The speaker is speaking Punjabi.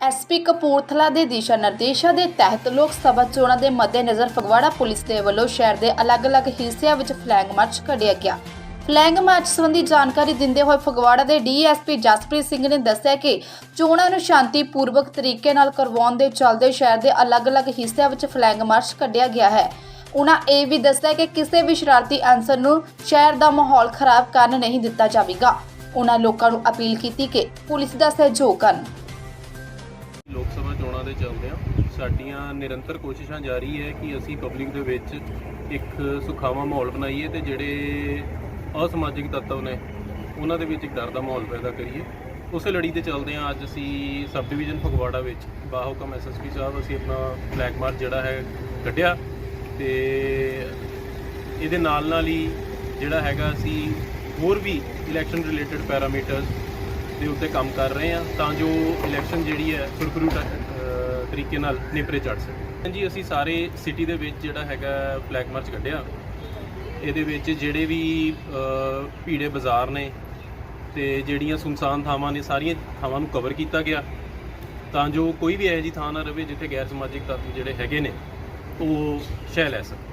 ਐਸਪੀ ਕਪੂਰਥਲਾ ਦੇ ਦਿਸ਼ਾ ਨਿਰਦੇਸ਼ਾਂ ਦੇ ਤਹਿਤ ਲੋਕ ਸਭਾ ਚੋਣਾਂ ਦੇ ਮੱਦੇਨਜ਼ਰ ਫਗਵਾੜਾ ਪੁਲਿਸ ਦੇ ਵੱਲੋਂ ਸ਼ਹਿਰ ਦੇ ਅਲੱਗ-ਅਲੱਗ ਹਿੱਸਿਆਂ ਵਿੱਚ ਫਲੈਗ ਮਾਰਚ ਕੱਢਿਆ ਗਿਆ। ਫਲੈਗ ਮਾਰਚ ਸੰਬੰਧੀ ਜਾਣਕਾਰੀ ਦਿੰਦੇ ਹੋਏ ਫਗਵਾੜਾ ਦੇ ਡੀਐਸਪੀ ਜਸਪ੍ਰੀਤ ਸਿੰਘ ਨੇ ਦੱਸਿਆ ਕਿ ਚੋਣਾਂ ਨੂੰ ਸ਼ਾਂਤੀਪੂਰਵਕ ਤਰੀਕੇ ਨਾਲ ਕਰਵਾਉਣ ਦੇ ਚੱਲਦੇ ਸ਼ਹਿਰ ਦੇ ਅਲੱਗ-ਅਲੱਗ ਹਿੱਸਿਆਂ ਵਿੱਚ ਫਲੈਗ ਮਾਰਚ ਕੱਢਿਆ ਗਿਆ ਹੈ। ਉਹਨਾਂ ਇਹ ਵੀ ਦੱਸਿਆ ਕਿ ਕਿਸੇ ਵੀ ਸ਼ਰਾਰਤੀ ਅਨਸਰ ਨੂੰ ਸ਼ਹਿਰ ਦਾ ਮਾਹੌਲ ਖਰਾਬ ਕਰਨ ਨਹੀਂ ਦਿੱਤਾ ਜਾਵੇਗਾ। ਉਹਨਾਂ ਲੋਕਾਂ ਨੂੰ ਅਪੀਲ ਕੀਤੀ ਕਿ ਪੁਲਿਸ ਦਾ ਸਹਿਯੋਗ ਕਰਨ। ਲੋਕ ਸਭਾ ਚੋਣਾਂ ਦੇ ਚੱਲਦੇ ਸਾਡੀਆਂ ਨਿਰੰਤਰ ਕੋਸ਼ਿਸ਼ਾਂ ਜਾਰੀ ਹੈ ਕਿ ਅਸੀਂ ਪਬਲਿਕ ਦੇ ਵਿੱਚ ਇੱਕ ਸੁਖਾਵਾਂ ਮਾਹੌਲ ਬਣਾਈਏ ਤੇ ਜਿਹੜੇ ਅਸਮਾਜਿਕ ਤੱਤਵ ਨੇ, ਉਹਨਾਂ ਦੇ ਵਿੱਚ ਇੱਕ ਡਰ ਦਾ ਮਾਹੌਲ ਪੈਦਾ ਕਰੀਏ। ਉਸੇ ਲੜੀ ਦੇ ਚੱਲਦੇ ਅੱਜ ਅਸੀਂ ਸਬ ਡਿਵੀਜ਼ਨ ਫਗਵਾੜਾ ਵਿੱਚ ਬਾਹੁਕਮ ਐਸਐਸਪੀ ਸਾਹਿਬ, ਅਸੀਂ ਆਪਣਾ ਫਲੈਗ ਮਾਰਚ ਜਿਹੜਾ ਹੈ ਕੱਢਿਆ ਤੇ ਇਹਦੇ ਨਾਲ ਨਾਲ ਹੀ ਜਿਹੜਾ ਹੈਗਾ ਅਸੀਂ ਹੋਰ ਵੀ ਇਲੈਕਸ਼ਨ ਰਿਲੇਟਡ ਪੈਰਾਮੀਟਰਸ ਦੇ ਉੱਤੇ ਕੰਮ ਕਰ ਰਹੇ ਹਾਂ ਤਾਂ ਜੋ ਇਲੈਕਸ਼ਨ ਜਿਹੜੀ ਹੈ ਸੁਰਖਰੂ ਤਰੀਕੇ ਨਾਲ ਨੇਪਰੇ ਚੜ ਸਕੇ। ਹਾਂਜੀ, ਅਸੀਂ ਸਾਰੇ ਸਿਟੀ ਦੇ ਵਿੱਚ ਜਿਹੜਾ ਹੈਗਾ ਫਲੈਗ ਮਾਰਚ ਕੱਢਿਆ। ਇਹਦੇ ਵਿੱਚ ਜਿਹੜੇ ਵੀ ਭੀੜੇ ਬਾਜ਼ਾਰ ਨੇ ਤੇ ਜਿਹੜੀਆਂ ਸੁਨਸਾਨ ਥਾਵਾਂ ਨੇ ਸਾਰੀਆਂ ਥਾਵਾਂ ਨੂੰ ਕਵਰ ਕੀਤਾ ਗਿਆ। ਤਾਂ ਜੋ ਕੋਈ ਵੀ ਇਹੋ ਜਿਹੀ ਥਾਂ ਨਾ ਰਵੇ ਜਿੱਥੇ ਗੈਰ ਸਮਾਜਿਕ ਤੱਤ ਜਿਹੜੇ ਹੈਗੇ ਨੇ, ਉਹ ਸ਼ਹਿ ਲੈ ਸਕਣ।